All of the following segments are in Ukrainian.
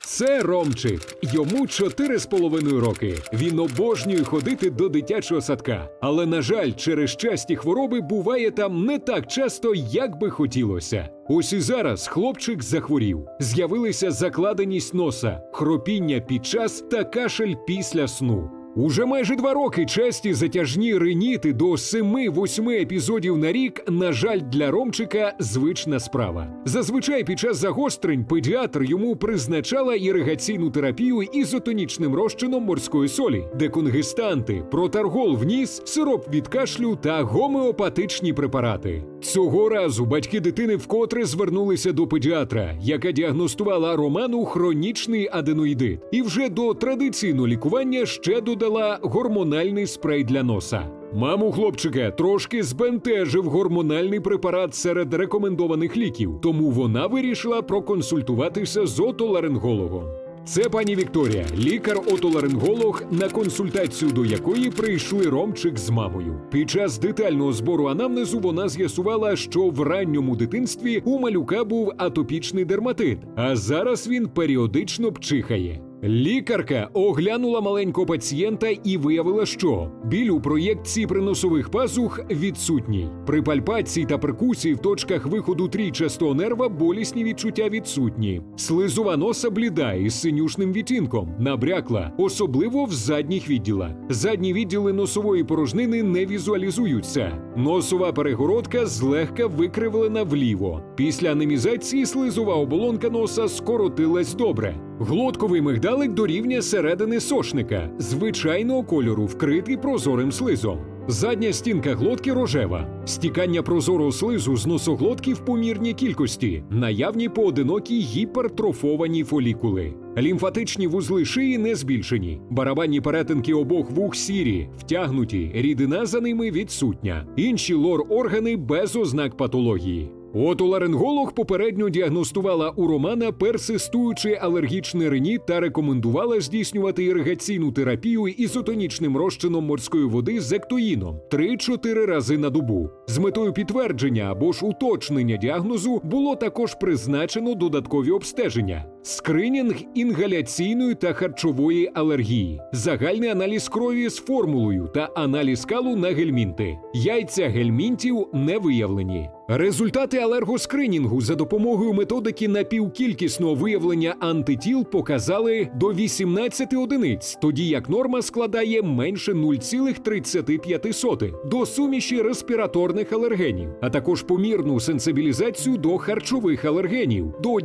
Це Ромчик. Йому чотири з половиною роки. Він обожнює ходити до дитячого садка. Але, на жаль, через часті хвороби буває там не так часто, як би хотілося. Ось і зараз хлопчик захворів. З'явилися закладеність носа, хропіння під час та кашель після сну. Уже майже два роки часті затяжні реніти до 7-8 епізодів на рік, на жаль, для Ромчика звична справа. Зазвичай під час загострень педіатр йому призначала іригаційну терапію ізотонічним розчином морської солі, деконгестанти, протаргол в ніс, сироп від кашлю та гомеопатичні препарати. Цього разу батьки дитини вкотре звернулися до педіатра, яка діагностувала Роману хронічний аденоїдит, і вже до традиційного лікування ще додала гормональний спрей для носа. Маму хлопчика трошки збентежив гормональний препарат серед рекомендованих ліків, тому вона вирішила проконсультуватися з отоларингологом. Це пані Вікторія, лікар-отоларинголог, на консультацію до якої прийшли Ромчик з мамою. Під час детального збору анамнезу вона з'ясувала, що в ранньому дитинстві у малюка був атопічний дерматит, а зараз він періодично пчихає. Лікарка оглянула маленького пацієнта і виявила, що біль у проєкції приносових пазух відсутній. При пальпації та перкусії в точках виходу трійчастого нерва болісні відчуття відсутні. Слизова носа бліда із синюшним відтінком, набрякла, особливо в задніх відділах. Задні відділи носової порожнини не візуалізуються. Носова перегородка злегка викривлена вліво. Після анемізації слизова оболонка носа скоротилась добре. Глотковий мигдалик до рівня середини сошника, звичайного кольору, вкритий прозорим слизом. Задня стінка глотки рожева, стікання прозорого слизу з носоглотки в помірній кількості, наявні поодинокі гіпертрофовані фолікули. Лімфатичні вузли шиї не збільшені, барабанні перетинки обох вух сірі, втягнуті, рідина за ними відсутня. Інші лор-органи без ознак патології. Отоларинголог попередньо діагностувала у Романа персистуючий алергічний реніт та рекомендувала здійснювати іригаційну терапію ізотонічним розчином морської води з ектоїном 3-4 рази на добу. З метою підтвердження або ж уточнення діагнозу було також призначено додаткові обстеження. Скринінг інгаляційної та харчової алергії, загальний аналіз крові з формулою та аналіз калу на гельмінти. Яйця гельмінтів не виявлені. Результати алергоскринінгу за допомогою методики напівкількісного виявлення антитіл показали до 18 одиниць, тоді як норма складає менше 0,35 до суміші респіраторних алергенів, а також помірну сенсибілізацію до харчових алергенів до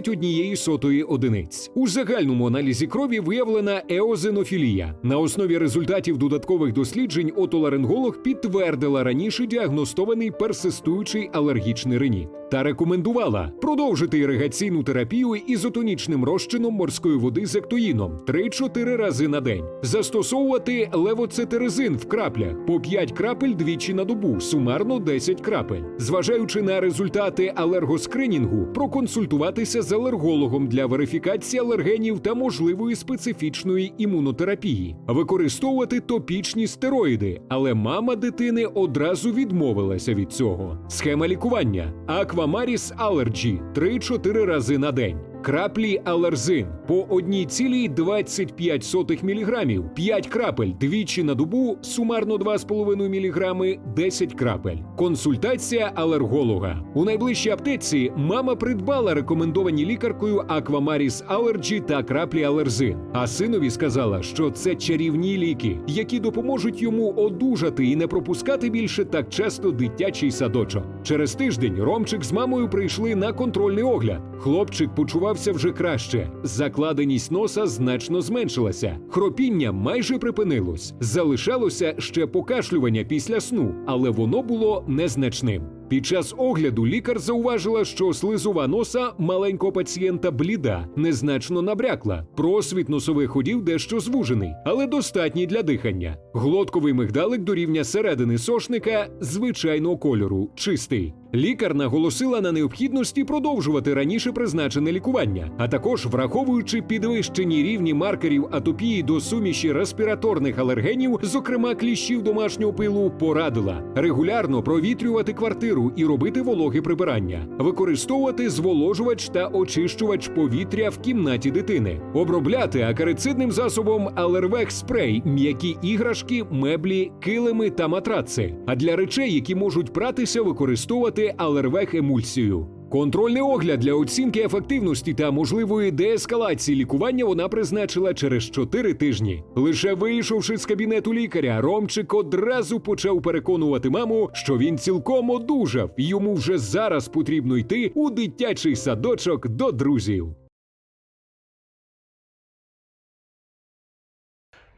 1,31 одиниць. У загальному аналізі крові виявлена еозинофілія. На основі результатів додаткових досліджень отоларинголог підтвердила раніше діагностований персистуючий алергічний реніт та рекомендувала продовжити іригаційну терапію ізотонічним розчином морської води з ектоїном 3-4 рази на день, застосовувати левоцетерезин в краплях по 5 крапель двічі на добу, сумарно 10 крапель. Зважаючи на результати алергоскринінгу, проконсультуватися з алергологом для верифікації алергенів та можливої специфічної імунотерапії, використовувати топічні стероїди, але мама дитини одразу відмовилася від цього. Схема лікування: Аквамаріс Алерджі 3-4 рази на день. Краплі алерзин по 1,25 мг, 5 крапель двічі на добу, сумарно 2,5 мг, 10 крапель. Консультація алерголога. У найближчій аптеці мама придбала рекомендовані лікаркою Аквамаріс Allergy та краплі алерзин. А синові сказала, що це чарівні ліки, які допоможуть йому одужати і не пропускати більше так часто дитячий садочок. Через тиждень Ромчик з мамою прийшли на контрольний огляд. Хлопчик почувався вже краще. Закладеність носа значно зменшилася. Хропіння майже припинилось. Залишалося ще покашлювання після сну, але воно було незначним. Під час огляду лікар зауважила, що слизова носа маленького пацієнта бліда, незначно набрякла. Просвіт носових ходів дещо звужений, але достатній для дихання. Глотковий мигдалик до рівня середини сошника звичайного кольору, чистий. Лікар наголосила на необхідності продовжувати раніше призначене лікування, а також враховуючи підвищені рівні маркерів атопії до суміші респіраторних алергенів, зокрема кліщів домашнього пилу, порадила регулярно провітрювати квартиру і робити вологе прибирання, використовувати зволожувач та очищувач повітря в кімнаті дитини, обробляти акарицидним засобом алервех спрей, м'які іграшки, меблі, килими та матраци. А для речей, які можуть пратися, використовувати алервех емульсію. Контрольний огляд для оцінки ефективності та можливої деескалації лікування вона призначила через 4 тижні. Лише вийшовши з кабінету лікаря, Ромчик одразу почав переконувати маму, що він цілком одужав, і йому вже зараз потрібно йти у дитячий садочок до друзів.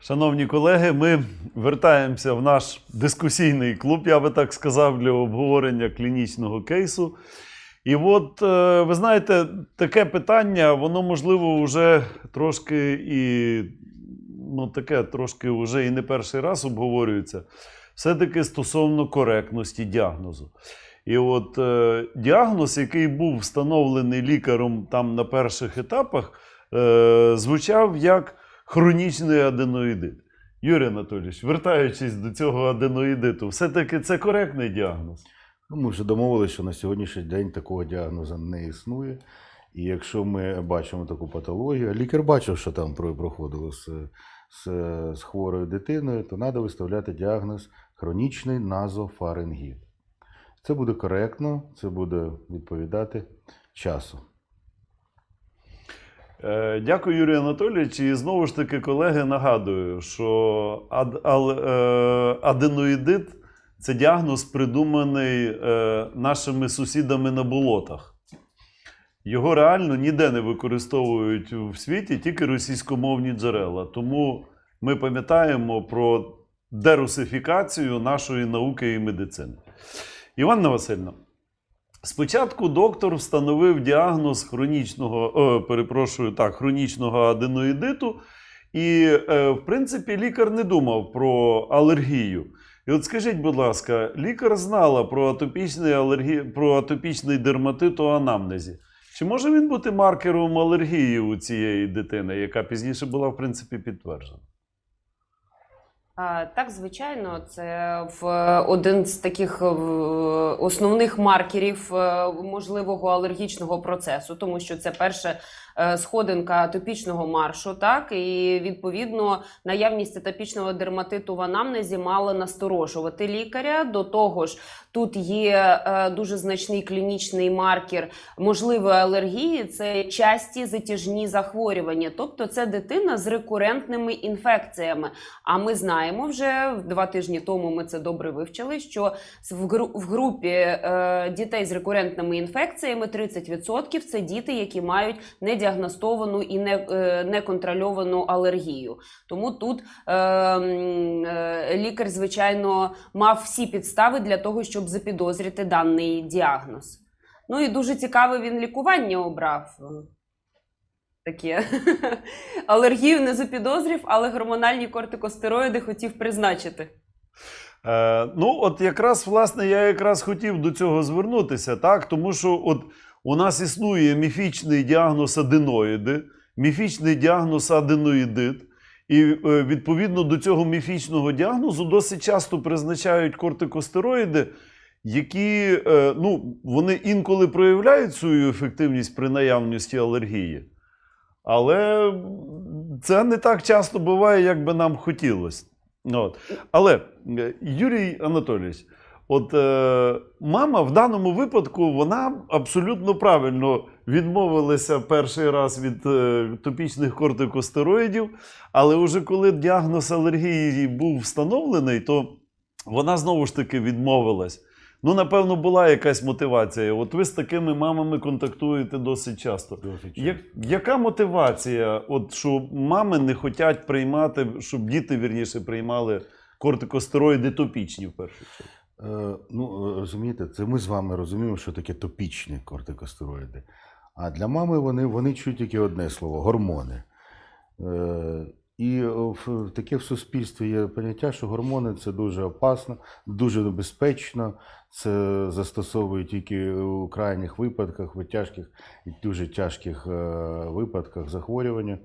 Шановні колеги, ми вертаємося в наш дискусійний клуб, я би так сказав, для обговорення клінічного кейсу. І от, е, ви знаєте, таке питання, воно можливо вже трошки і ну, таке трошки вже і не перший раз обговорюється. Все-таки стосовно коректності діагнозу. І от е, діагноз, який був встановлений лікарем там на перших етапах, е, звучав як хронічний аденоїдит. Юрій Анатолійович, вертаючись до цього аденоїдиту, все-таки це коректний діагноз. Ну, ми вже домовилися, що на сьогоднішній день такого діагнозу не існує. І якщо ми бачимо таку патологію, а лікар бачив, що там про- проходило з, з, з хворою дитиною, то треба виставляти діагноз хронічний назофарингіт. Це буде коректно, це буде відповідати часу. Е, Дякую, Юрій Анатолійович. І знову ж таки, колеги, нагадую, що е, аденоїдит це діагноз, придуманий е, нашими сусідами на болотах. Його реально ніде не використовують в світі, тільки російськомовні джерела. Тому ми пам'ятаємо про дерусифікацію нашої науки і медицини. Іванна Васильівна, Спочатку доктор встановив діагноз хронічного, о, перепрошую, так, хронічного аденоїдиту, і, е, в принципі, лікар не думав про алергію. І от скажіть, будь ласка, лікар знала про атопічний, алергі... про атопічний дерматит у анамнезі. Чи може він бути маркером алергії у цієї дитини, яка пізніше була, в принципі, підтверджена? Так, звичайно, це в один з таких е, основних маркерів е, можливого алергічного процесу, тому що це перша е, сходинка атопічного маршу, так і відповідно наявність атопічного дерматиту в анамнезі мала насторожувати лікаря. До того ж, тут є е, дуже значний клінічний маркер можливої алергії. Це часті затяжні захворювання, тобто це дитина з рекурентними інфекціями. А ми знаємо вже два тижні тому ми це добре вивчили. Що в гру- в групі е, дітей з рекурентними інфекціями 30% це діти, які мають недіагностовану і не, е, неконтрольовану алергію. Тому тут е, е, лікар, звичайно, мав всі підстави для того, щоб запідозрити даний діагноз. Ну і дуже цікаве він лікування обрав. Таке. Алергію не запідозрив, але гормональні кортикостероїди хотів призначити. Е, ну, от якраз, власне, я якраз хотів до цього звернутися, так? Тому що от у нас існує міфічний діагноз аденоїди, міфічний діагноз аденоїдит. І е, відповідно до цього міфічного діагнозу досить часто призначають кортикостероїди, які е, ну, вони інколи проявляють свою ефективність при наявності алергії. Але це не так часто буває, як би нам хотілося. От. Але е, Юрій Анатолійович, от е, мама в даному випадку вона абсолютно правильно відмовилася перший раз від е, топічних кортикостероїдів, але вже коли діагноз алергії був встановлений, то вона знову ж таки відмовилась. Ну, напевно, була якась мотивація. От ви з такими мамами контактуєте досить часто. Досить Я, яка мотивація, от, що мами не хочуть приймати, щоб діти вірніше приймали кортикостероїди топічні в першу чергу? Е, ну, е, розумієте, це ми з вами розуміємо, що таке топічні кортикостероїди. А для мами вони, вони чують тільки одне слово гормони. Е, І в таке в суспільстві є поняття, що гормони це дуже опасно, дуже небезпечно. Це застосовують тільки у крайніх випадках, в тяжких і дуже тяжких випадках захворювання.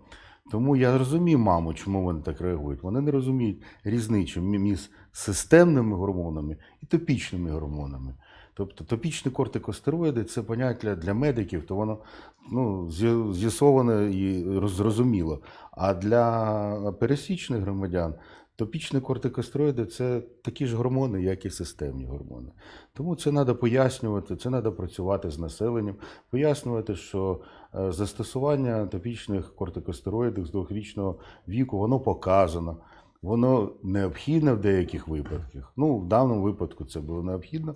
Тому я розумію маму, чому вони так реагують. Вони не розуміють різницю між системними гормонами і топічними гормонами. Тобто топічні кортикостероїди це поняття для медиків, то воно ну, з'ясоване і зрозуміло. А для пересічних громадян топічні кортикостероїди це такі ж гормони, як і системні гормони. Тому це треба пояснювати, це треба працювати з населенням, пояснювати, що застосування топічних кортикостероїдів з двохрічного віку воно показано. Воно необхідне в деяких випадках. Ну, в даному випадку це було необхідно.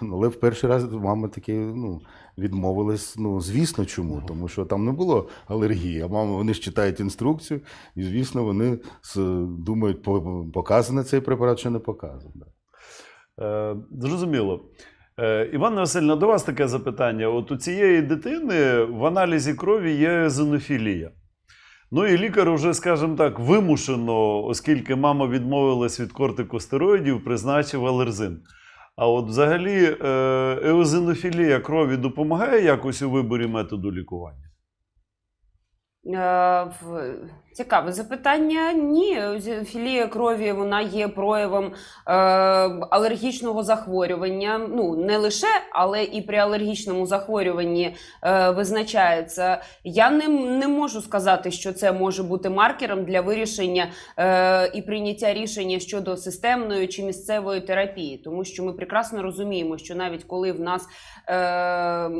Але в перший раз мама таки ну, відмовилась. Ну, звісно, чому? Тому що там не було алергії. А мама вони ж читають інструкцію, і звісно, вони думають, по- показано цей препарат, чи не показано. Е, зрозуміло. Е, Іванна Васильівна, до вас таке запитання. От у цієї дитини в аналізі крові є зенофілія. Ну і лікар вже, скажімо так, вимушено, оскільки мама відмовилась від кортикостероїдів, призначив алерзин. А от взагалі е, еозинофілія крові допомагає якось у виборі методу лікування? Е, Цікаве запитання. Ні, філія крові вона є проявом е, алергічного захворювання. Ну не лише, але і при алергічному захворюванні е, визначається. Я не, не можу сказати, що це може бути маркером для вирішення е, і прийняття рішення щодо системної чи місцевої терапії, тому що ми прекрасно розуміємо, що навіть коли в нас е, е,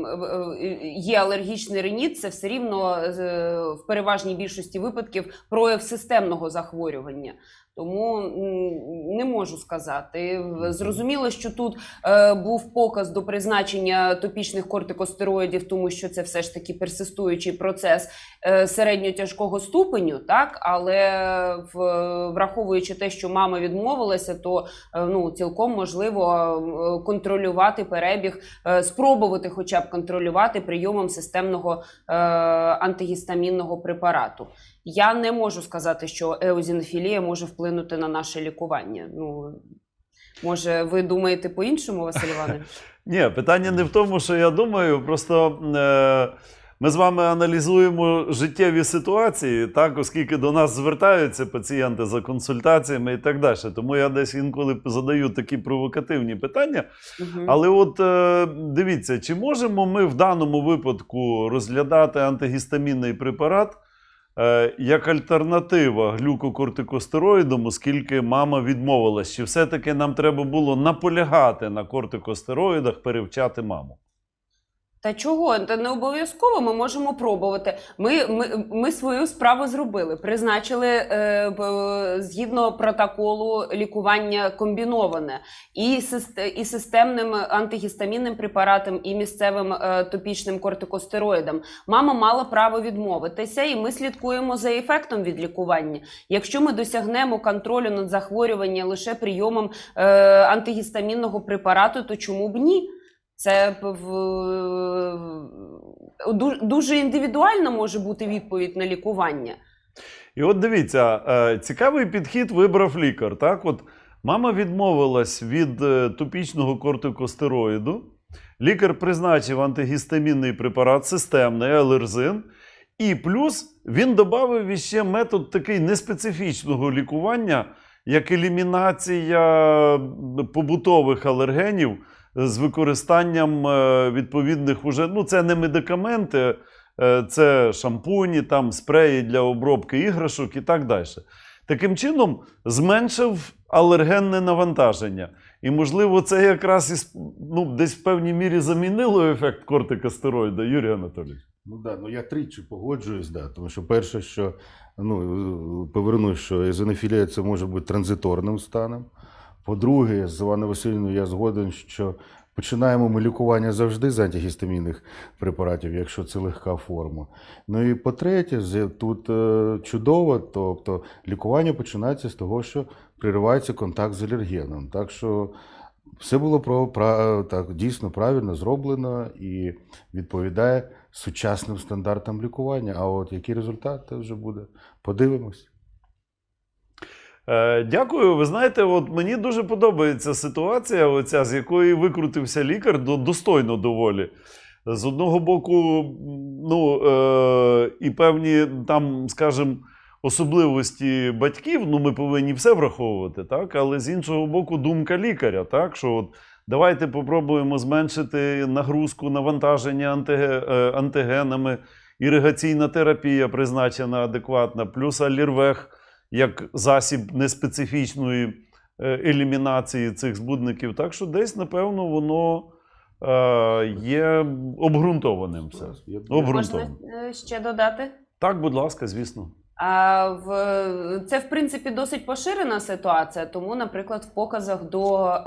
є алергічний реніт, це все рівно е, в переважній більшості випадків прояв системного захворювання. Тому не можу сказати. Зрозуміло, що тут е, був показ до призначення топічних кортикостероїдів, тому що це все ж таки персистуючий процес е, середньо-тяжкого ступеню, так але в, враховуючи те, що мама відмовилася, то е, ну цілком можливо е, контролювати перебіг, е, спробувати, хоча б контролювати прийомом системного е, антигістамінного препарату. Я не можу сказати, що еозінофілія може вплинути на наше лікування. Ну може, ви думаєте по-іншому, Василь Іванович? Ні, питання не в тому, що я думаю. Просто е, ми з вами аналізуємо життєві ситуації, так, оскільки до нас звертаються пацієнти за консультаціями і так далі. Тому я десь інколи задаю такі провокативні питання. Мгм. Але от е, дивіться, чи можемо ми в даному випадку розглядати антигістамінний препарат як альтернатива глюкокортикостероїдам, оскільки мама відмовилась? Чи все-таки нам треба було наполягати на кортикостероїдах, перевчати маму? Та чого? Та не обов'язково ми можемо пробувати. Ми, ми, ми свою справу зробили. Призначили е, згідно протоколу лікування комбіноване і, і системним антигістамінним препаратом, і місцевим е, топічним кортикостероїдом. Мама мала право відмовитися, і ми слідкуємо за ефектом від лікування. Якщо ми досягнемо контролю над захворюванням лише прийомом е, антигістамінного препарату, то чому б ні? Це в, дуже індивідуальна може бути відповідь на лікування. І от дивіться, е, цікавий підхід вибрав лікар. Так, от мама відмовилась від е, топічного кортикостероїду. Лікар призначив антигістамінний препарат системний алерзин. І плюс він додав іще метод такий неспецифічного лікування, як елімінація побутових алергенів з використанням е, відповідних уже, ну це не медикаменти, е, це шампуні, там спреї для обробки іграшок і так далі. Таким чином зменшив алергенне навантаження. І, можливо, це якраз із, ну, десь в певній мірі замінило ефект кортикостероїда, Юрій Анатолійович. Ну да, ну я тричі погоджуюсь, да, тому що перше, що ну, повернусь, що езонофілія це може бути транзиторним станом. По-друге, з Іваном Васильівною я згоден, що починаємо ми лікування завжди з антигістамінних препаратів, якщо це легка форма. Ну і по-третє, тут е, чудово, тобто лікування починається з того, що приривається контакт з алергеном. Так що все було про, так, дійсно правильно зроблено і відповідає сучасним стандартам лікування. А от який результат вже буде? Подивимось. Е, дякую. Ви знаєте, от мені дуже подобається ситуація, оця, з якої викрутився лікар достойно доволі. З одного боку, ну е, і певні там, скажімо, особливості батьків, ну ми повинні все враховувати, так? Але з іншого боку, думка лікаря, так? Що от давайте попробуємо зменшити нагрузку, навантаження е, антигенами, іригаційна терапія призначена адекватна, плюс алірвег як засіб неспецифічної е, елімінації цих збудників. Так що десь, напевно, воно е, є обґрунтованим. Все. Обґрунтованим. Можна е, ще додати? Так, будь ласка, звісно. Це в принципі досить поширена ситуація. Тому, наприклад, в показах до е,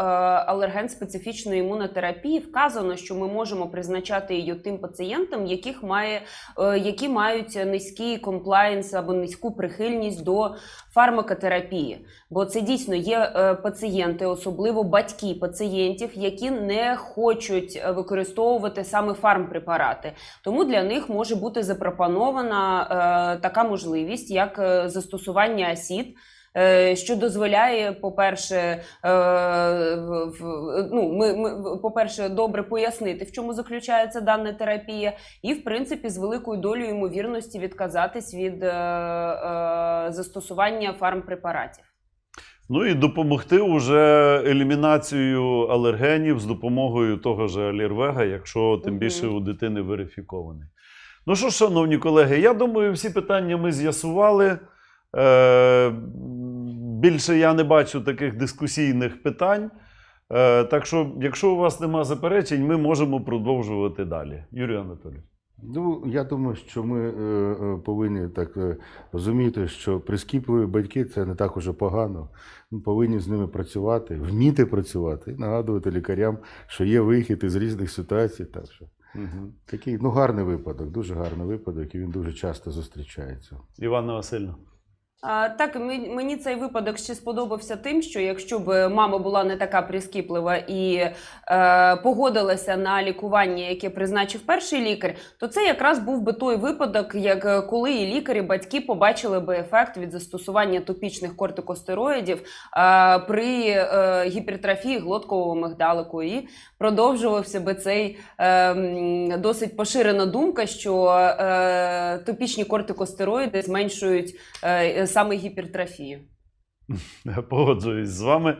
алерген-специфічної імунотерапії вказано, що ми можемо призначати її тим пацієнтам, яких має е, які мають низький комплаєнс або низьку прихильність до фармакотерапії. Бо це дійсно є е, пацієнти, особливо батьки пацієнтів, які не хочуть використовувати саме фармпрепарати. Тому для них може бути запропонована така можливість, як е, застосування АСІД. е, Що дозволяє, по-перше, е, ну, ми, ми, по-перше, добре пояснити, в чому заключається дана терапія, і, в принципі, з великою долею ймовірності відказатись від застосування фармпрепаратів. Ну і допомогти уже елімінацією алергенів з допомогою того ж алірвега, якщо тим більше у дитини верифікований. Ну що, ж, шановні колеги, я думаю, всі питання ми з'ясували. Е, більше я не бачу таких дискусійних питань. Е, так що, якщо у вас нема заперечень, ми можемо продовжувати далі. Юрій Анатолійович. Ну, я думаю, що ми е, е, повинні так е, розуміти, що прискіпливі батьки це не так уже погано. Ми повинні з ними працювати, вміти працювати і нагадувати лікарям, що є вихід із різних ситуацій. Так що такий ну, гарний випадок, дуже гарний випадок, і він дуже часто зустрічається. Іванна Васильівна. Так, мені цей випадок ще сподобався тим, що якщо б мама була не така прискіплива і е, погодилася на лікування, яке призначив перший лікар, то це якраз був би той випадок, як е, коли і лікарі, батьки побачили би ефект від застосування топічних кортикостероїдів е, при е, гіпертрофії глоткового мигдалику. І продовжувався би цей е, досить поширена думка, що е, топічні кортикостероїди зменшують е, саме гіпертрофію. Погоджуюсь з вами.